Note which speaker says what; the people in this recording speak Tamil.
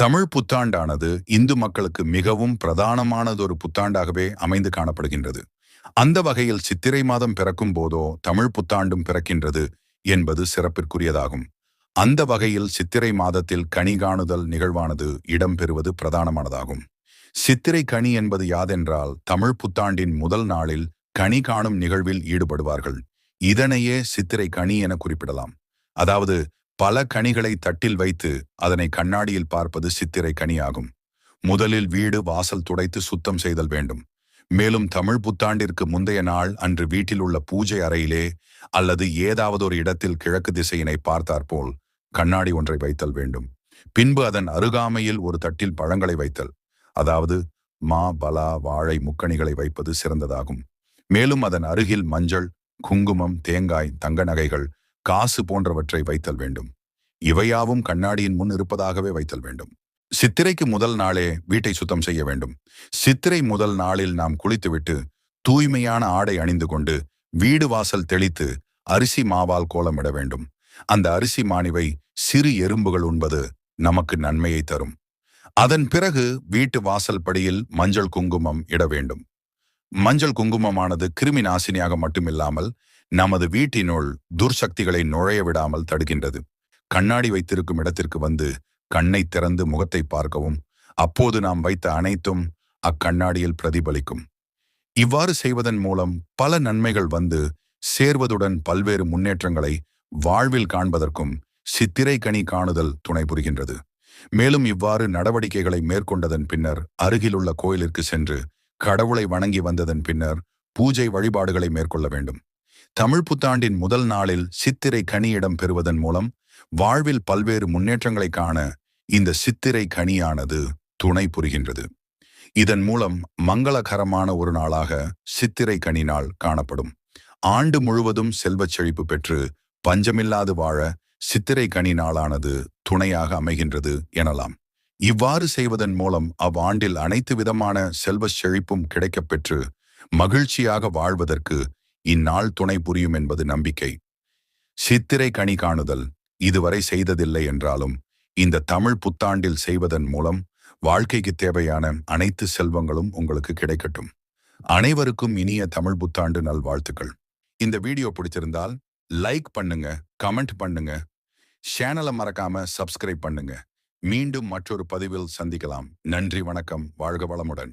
Speaker 1: தமிழ் புத்தாண்டானது இந்து மக்களுக்கு மிகவும் பிரதானமானதொரு புத்தாண்டாகவே அமைந்து காணப்படுகின்றது. அந்த வகையில் சித்திரை மாதம் பிறக்கும் போதோ தமிழ் புத்தாண்டும் பிறக்கின்றது என்பது சிறப்பிற்குரியதாகும். அந்த வகையில் சித்திரை மாதத்தில் கனி காணுதல் நிகழ்வானது இடம்பெறுவது பிரதானமானதாகும். சித்திரை கனி என்பது யாதென்றால் தமிழ் புத்தாண்டின் முதல் நாளில் கனி காணும் நிகழ்வில் ஈடுபடுவார்கள். இதனையே சித்திரை கனி என குறிப்பிடலாம். அதாவது பல கனிகளை தட்டில் வைத்து அதனை கண்ணாடியில் பார்ப்பது சித்திரை கனியாகும். முதலில் வீடு வாசல் துடைத்து சுத்தம் செய்தல் வேண்டும். மேலும் தமிழ் புத்தாண்டிற்கு முந்தைய நாள் அன்று வீட்டில் உள்ள பூஜை அறையிலே அல்லது ஏதாவது ஒரு இடத்தில் கிழக்கு திசையினை பார்த்தாற்போல் கண்ணாடி ஒன்றை வைத்தல் வேண்டும். பின்பு அதன் அருகாமையில் ஒரு தட்டில் பழங்களை வைத்தல். அதாவது மா பலா வாழை முக்கணிகளை வைப்பது சிறந்ததாகும். மேலும் அதன் அருகில் மஞ்சள் குங்குமம் தேங்காய் தங்க நகைகள் காசு போன்றவற்றை வைத்தல் வேண்டும். இவையாவும் கண்ணாடியின் முன் இருப்பதாகவே வைத்தல் வேண்டும். சித்திரைக்கு முதல் நாளே வீட்டை சுத்தம் செய்ய வேண்டும். சித்திரை முதல் நாளில் நாம் குளித்துவிட்டு தூய்மையான ஆடை அணிந்து கொண்டு வீடு வாசல் தெளித்து அரிசி மாவால் கோலமிட வேண்டும். அந்த அரிசி மாணிவை சிறு எறும்புகள் உண்பது நமக்கு நன்மையை தரும். அதன் பிறகு வீட்டு வாசல் படியில் மஞ்சள் குங்குமம் இட வேண்டும். மஞ்சள் குங்குமமானது கிருமி நாசினியாக மட்டுமில்லாமல் நமது வீட்டினுள் துர்சக்திகளை நுழைய விடாமல் தடுக்கின்றது. கண்ணாடி வைத்திருக்கும் இடத்திற்கு வந்து கண்ணை திறந்து முகத்தை பார்க்கவும் அப்போது நாம் வைத்த அனைத்தும் அக்கண்ணாடியில் பிரதிபலிக்கும். இவ்வாறு செய்வதன் மூலம் பல நன்மைகள் வந்து சேர்வதுடன் பல்வேறு முன்னேற்றங்களை வாழ்வில் காண்பதற்கும் சித்திரை கனி காணுதல் துணை புரிகின்றது. மேலும் இவ்வாறு நடவடிக்கைகளை மேற்கொண்டதன் பின்னர் அருகிலுள்ள கோயிலிற்கு சென்று கடவுளை வணங்கி வந்ததன் பின்னர் பூஜை வழிபாடுகளை மேற்கொள்ள வேண்டும். தமிழ் புத்தாண்டின் முதல் நாளில் சித்திரை கனியிடம் பெறுவதன் மூலம் வாழ்வில் பல்வேறு முன்னேற்றங்களை காண இந்த சித்திரை கனியானது துணை புரிகின்றது. இதன் மூலம் மங்களகரமான ஒரு நாளாக சித்திரை கனி நாள் காணப்படும். ஆண்டு முழுவதும் செல்வச் செழிப்பு பெற்று பஞ்சமில்லாது வாழ சித்திரை கனி நாளானது துணையாக அமைகின்றது எனலாம். இவ்வாறு செய்வதன் மூலம் அவ்வாண்டில் அனைத்து விதமான செல்வ செழிப்பும் கிடைக்கப்பெற்று மகிழ்ச்சியாக வாழ்வதற்கு இந்நாள் துணை புரியும் என்பது நம்பிக்கை. சித்திரை கனி காணுதல் இதுவரை செய்ததில்லை என்றாலும் இந்த தமிழ் புத்தாண்டில் செய்வதன் மூலம் வாழ்க்கைக்கு தேவையான அனைத்து செல்வங்களும் உங்களுக்கு கிடைக்கட்டும். அனைவருக்கும் இனிய தமிழ் புத்தாண்டு நல்வாழ்த்துக்கள். இந்த வீடியோ பிடிச்சிருந்தால் லைக் பண்ணுங்க கமெண்ட் பண்ணுங்க சேனலை மறக்காம சப்ஸ்கிரைப் பண்ணுங்க. மீண்டும் மற்றொரு பதிவில் சந்திக்கலாம். நன்றி வணக்கம். வாழ்க வளமுடன்.